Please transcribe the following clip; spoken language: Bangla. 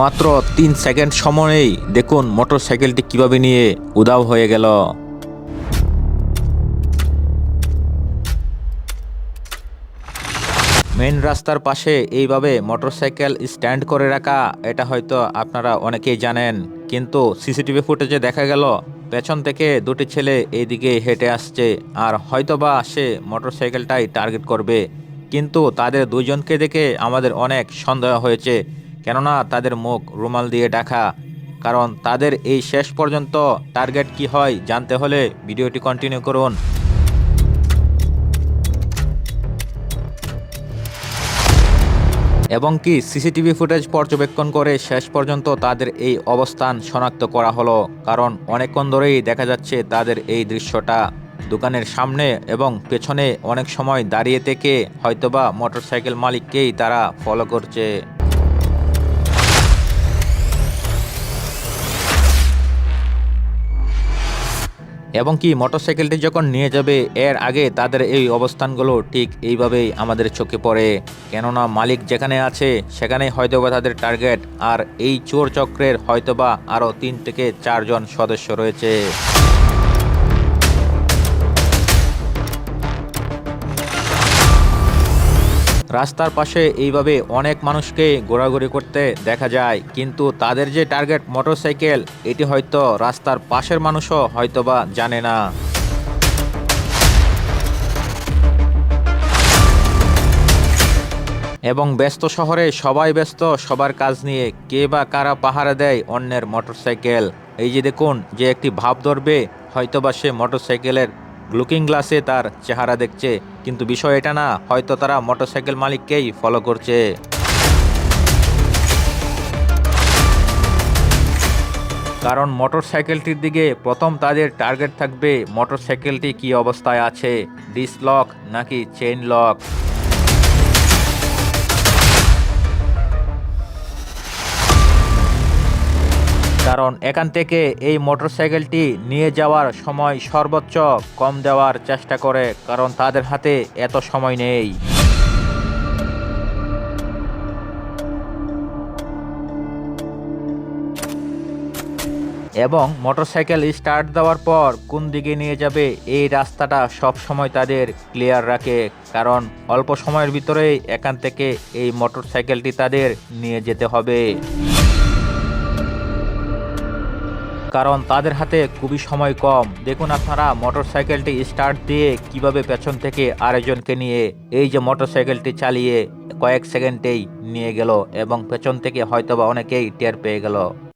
মাত্র তিন সেকেন্ড সময়েই দেখুন মোটর সাইকেলটি কীভাবে নিয়ে উদাও হয়ে গেল। মেন রাস্তার পাশে এইভাবে মোটরসাইকেল স্ট্যান্ড করে রাখা, এটা হয়তো আপনারা অনেকেই জানেন। কিন্তু সিসিটিভি ফুটেজে দেখা গেল, পেছন থেকে দুটি ছেলে এইদিকে হেঁটে আসছে, আর হয়তোবা সে মোটরসাইকেলটাই টার্গেট করবে। কিন্তু তাদের দুজনকে দেখে আমাদের অনেক সন্দেহ হয়েছে। কেননা তাদের মুখ রুমাল দিয়ে ঢাকা। কারণ তাদের এই শেষ পর্যন্ত টার্গেট কি হয় জানতে হলে ভিডিওটি কন্টিনিউ করুন। এবং কি সিসিটিভি ফুটেজ পর্যবেক্ষণ করে শেষ পর্যন্ত তাদের এই অবস্থান শনাক্ত করা হলো। কারণ অনেকক্ষণ ধরেই দেখা যাচ্ছে তাদের এই দৃশ্যটা। দোকানের সামনে এবং পেছনে অনেক সময় দাঁড়িয়ে থেকে হয়তোবা মোটরসাইকেল মালিককেই তারা ফলো করছে। এবং কি মোটরসাইকেলটি যখন নিয়ে যাবে, এর আগে তাদের এই অবস্থানগুলো ঠিক এইভাবেই আমাদের চোখে পড়ে। কেননা মালিক যেখানে আছে সেখানে হয়তোবা তাদের টার্গেট, আর এই চোর চক্রের হয়তোবা আরও তিন থেকে চারজন সদস্য রয়েছে। রাস্তার পাশে এইভাবে অনেক মানুষকে ঘোরাঘুরি করতে দেখা যায়, কিন্তু তাদের যে টার্গেট মোটরসাইকেল, এটি হয়তো রাস্তার পাশের মানুষও হয়তোবা জানে না। এবং ব্যস্ত শহরে সবাই ব্যস্ত, সবার কাজ নিয়ে কে বা কারা পাহারা দেয় অন্যের মোটরসাইকেল। এই যে দেখুন, যে একটি ভাব ধরবে, হয়তোবা সে মোটরসাইকেলের লুকিং গ্লাসে তার চেহারা দেখছে, কিন্তু বিষয় এটা না, হয়তো তারা মোটরসাইকেল মালিককেই ফলো করছে। কারণ মোটরসাইকেলটির দিকে প্রথম তাদের টার্গেট থাকবে, মোটরসাইকেলটি কি অবস্থায় আছে ডিস লক নাকি চেইন লক কারণ এখান থেকে এই মোটরসাইকেলটি নিয়ে যাওয়ার সময় সর্বোচ্চ কম দেওয়ার চেষ্টা করে, কারণ তাদের হাতে এত সময় নেই। এবং মোটরসাইকেল স্টার্ট দেওয়ার পর কোন দিকে নিয়ে যাবে, এই রাস্তাটা সব সময় তাদের ক্লিয়ার রাখে, কারণ অল্প সময়ের ভিতরেই এখান থেকে এই মোটরসাইকেলটি তাদের নিয়ে যেতে হবে। কারণ তাদের হাতে খুবই সময় কম। দেখুন আপনারা, মোটরসাইকেলটি স্টার্ট দিয়ে কীভাবে পেছন থেকে আরেকজনকে নিয়ে, এই যে মোটরসাইকেলটি চালিয়ে কয়েক সেকেন্ডেই নিয়ে গেল এবং পেছন থেকে হয়তোবা অনেকেই টের পেয়ে গেল।